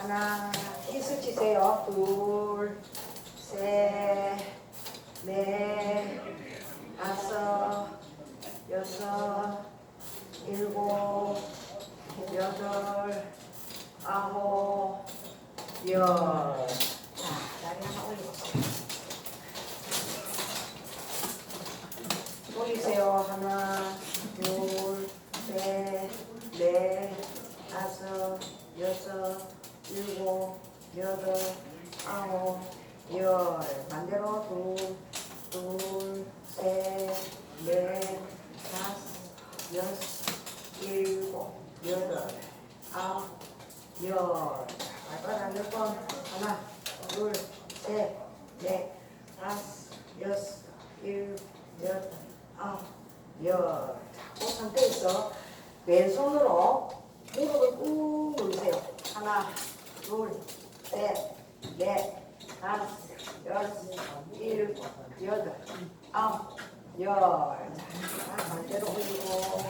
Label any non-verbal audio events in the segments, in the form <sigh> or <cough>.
하나, 키스 치세요. 둘, 셋, 넷, 다섯, 여섯, 일곱, 여덟, 아홉, 열. 자, 다리 하나 올려보세요. 올리세요. 하나, 둘, 셋, 넷, 다섯, 여섯, 일곱, 여덟, 아홉, 열. 반대로 둘, 둘, 셋, 넷, 다섯, 여섯, 일곱, 여덟, 아홉, 열. 발바닥 몇 번? 하나, 둘, 셋, 넷, 다섯, 여섯, 일곱, 여덟, 아홉, 열. 자, 그 상태에서 왼손으로 무릎을 꾹 누르세요. 하나, 둘, 셋, 넷, 다섯, 여섯, 일곱, 여덟, 아홉, 열. 자, 반대로 올리고.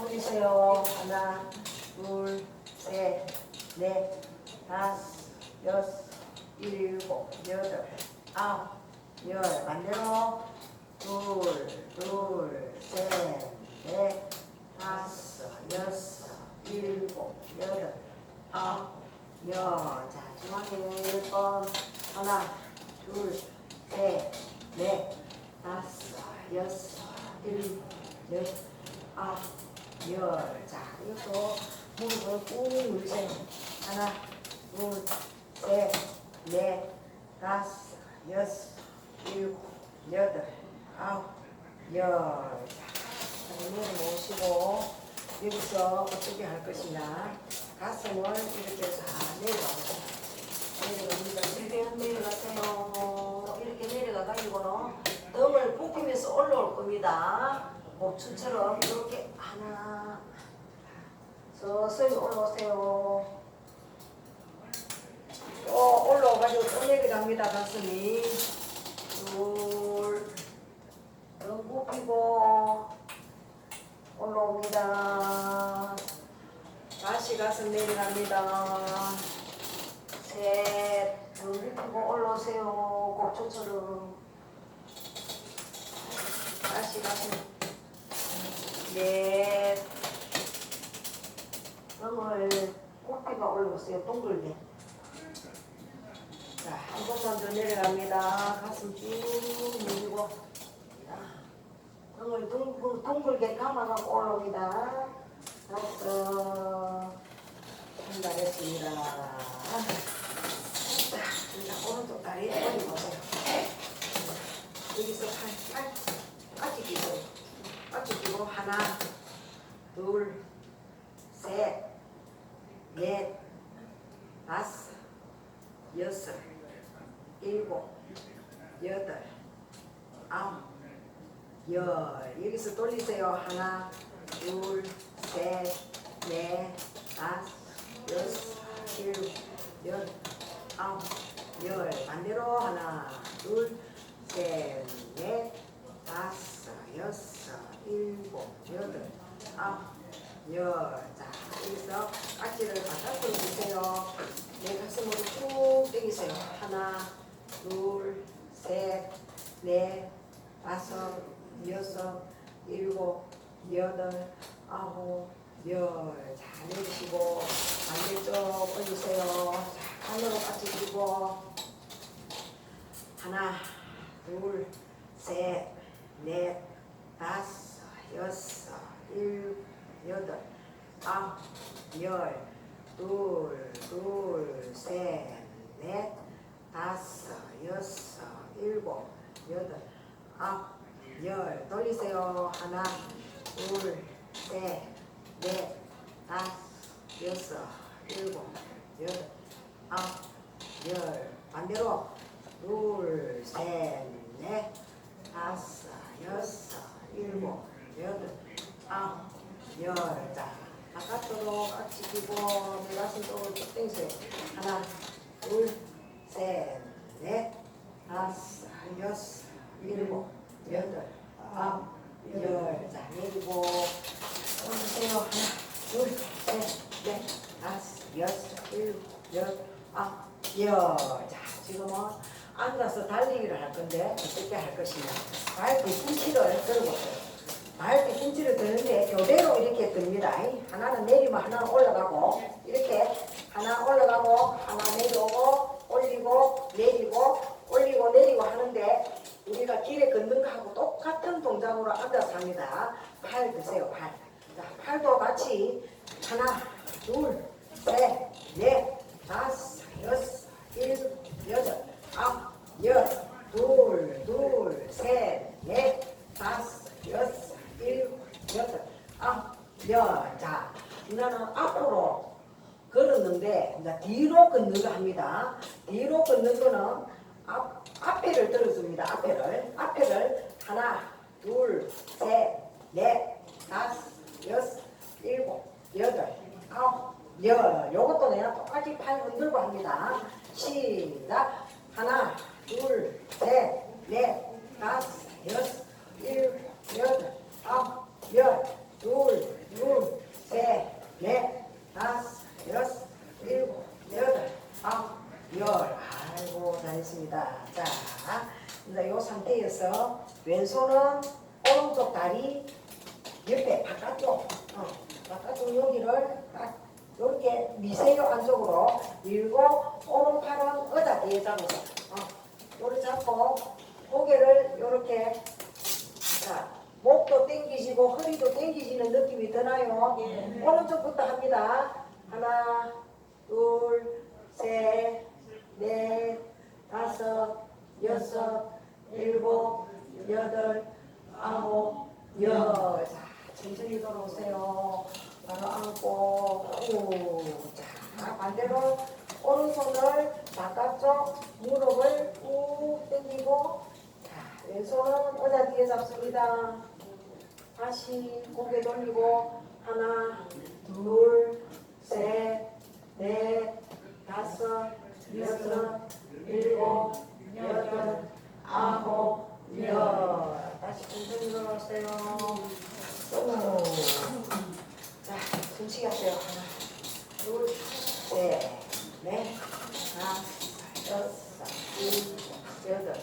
올리세요. 하나, 둘, 셋, 넷, 다섯, 여섯, 일곱, 여덟, 아홉, 열. 반대로 둘, 둘, 셋, 넷, 다섯, 여섯, 일곱, 여덟, 아홉, 열. 자, 중앙에 열 번. 하나, 둘, 셋, 넷, 다섯, 여섯, 일곱, 여덟, 아홉, 열. 자, 이것도 무릎을 꾹 누르세요. 하나, 둘, 셋, 넷, 다섯, 여섯, 일곱, 여덟, 아홉, 열. 자, 눈을 모시고 여기서 어떻게 할 것이냐. 가슴을 이렇게 해서 내려가보세요. 내려갑니다. 최대한 내려가세요. 이렇게 내려가가지고는 등을 굽히면서 올라올 겁니다. 목줄처럼 이렇게 하나 서서히 올라오세요. 또 올라와가지고 또 내려갑니다. 가슴이 둘, 등 굽히고 올라옵니다. 다시 가슴 내려갑니다. 셋, 등 굽히고 올라오세요. 곡초처럼. 다시 가슴 넷, 등을 굽히고 올라오세요. 동글게. 자, 한 번만 더 내려갑니다. 가슴 쭉. 자, 등을 둥글, 둥글게 감아갖고 올라옵니다. 다섯. 한달했습니다. 자, 이제 오른쪽 다리 올려보세요. 여기서 팔, 팔, 까지 끼고, 까지 끼고, 하나, 둘, 셋, 넷, 다섯, 여섯, 일곱, 여덟, 아홉, 열. 여기서 돌리세요. 하나, 둘, 셋, 넷, 다섯, 여섯, 일곱, 여덟, 아홉, 열. 반대로 하나, 둘, 셋, 넷, 다섯, 여섯, 일곱, 여덟, 아홉, 열. 자, 여기서 악지를 바깥으로 주세요. 내 가슴으로 쭉 당기세요. 하나, 둘, 셋, 넷, 다섯, 여섯, 일곱, 여덟, 아홉, 열. 자, 내리시고 반대쪽 올리세요. 자, 하늘로 같이 들고 하나, 둘, 셋, 넷, 다섯, 여섯, 일곱, 여덟, 아홉, 열. 둘, 둘, 셋, 넷, 다섯, 여섯, 일곱, 여덟, 아홉, 열. 돌리세요. 하나, 둘, 셋, 넷, 다섯, 여섯, 일곱, 여덟, 아홉, 열. 반대로 둘, 셋, 일곱, 여덟, 아홉, 열. 자, 내리고. 보세요. 하나, 둘, 셋, 넷, 다섯, 여섯, 일곱, 여덟, 아홉, 열. 자, 지금은 앉아서 달리기를 할 건데, 어떻게 할 것이냐. 발 뒤꿈치를 들어보세요. 발 뒤꿈치를 드는데 교대로 이렇게 듭니다. 하나는 내리면 하나는 올라가고, 이렇게 하나 올라가고, 하나 내려오고, 올리고, 내리고, 올리고, 내리고 하는데, 우리가 길에 걷는 거하고 똑같은 동작으로 앉아서 합니다. 팔 드세요, 팔. 자, 팔도 같이 하나, 둘, 셋, 넷, 다섯, 여섯, 일곱, 여덟, 아홉, 열, 둘, 둘, 셋, 넷, 다섯, 여섯, 일곱, 여덟, 아홉, 열. 자, 누나는 앞으로 걸었는데 이제 뒤로 걷는 거 합니다. 뒤로 걷는 거는 앞, 앞에를 들어줍니다. 앞에를. 앞에를 하나, 둘, 셋, 넷, 다섯, 여섯, 일곱, 여덟, 아홉, 열. 요것도 내가 똑같이 팔 흔들고 합니다. 시작. 하나, 둘, 셋, 넷, 다섯, 여섯, 일곱, 여덟, 아홉, 열. 둘, 둘, 셋, 넷, 다섯, 여섯, 일곱, 여덟, 아홉, 열. 아이고, 잘했습니다. 자, 이제 이 상태에서 왼손은 오른쪽 다리 옆에 바깥쪽, 어, 바깥쪽 여기를 딱 이렇게 미세요 안쪽으로 밀고 오른팔은 의자 뒤에 잡아서 어, 요렇게 잡고 고개를 이렇게 자 목도 당기시고 허리도 당기시는 느낌이 드나요? 오른쪽부터 합니다. 하나, 둘, 셋, 넷, 다섯, 여섯, 일곱, 여덟, 아홉, 열. 자, 천천히 돌아오세요. 바로 앉고, 오. 자, 반대로 오른손을 바깥쪽 무릎을 꾹 당기고, 자, 왼손은 의자 뒤에 잡습니다. 다시 고개 돌리고, 하나, 둘, 셋, 넷, 다섯, 여섯, 일곱, 여덟, 아홉, 열. 다시 천천히 돌아오세요. 오. 자, 숨쉬기 하세요. 하나, 둘, 셋, 넷, 다섯, 여섯, 일곱, 여덟,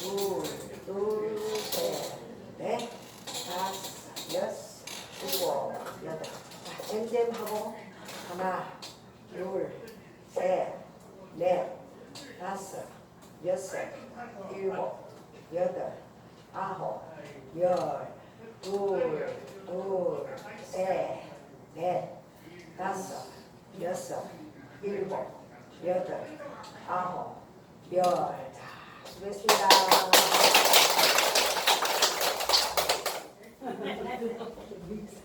둘, 둘, 셋, 넷, 다섯, 여섯, 일곱, 여덟. 자, 잼잼 하고 하나, 둘, 셋, 넷, 다섯, 여섯, 일곱, 여덟, 아홉, 열, 둘, 둘, 셋, 넷, 다섯, 여섯, 일곱, 여덟, 아홉, 열. 자, 수고했습니다.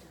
<laughs>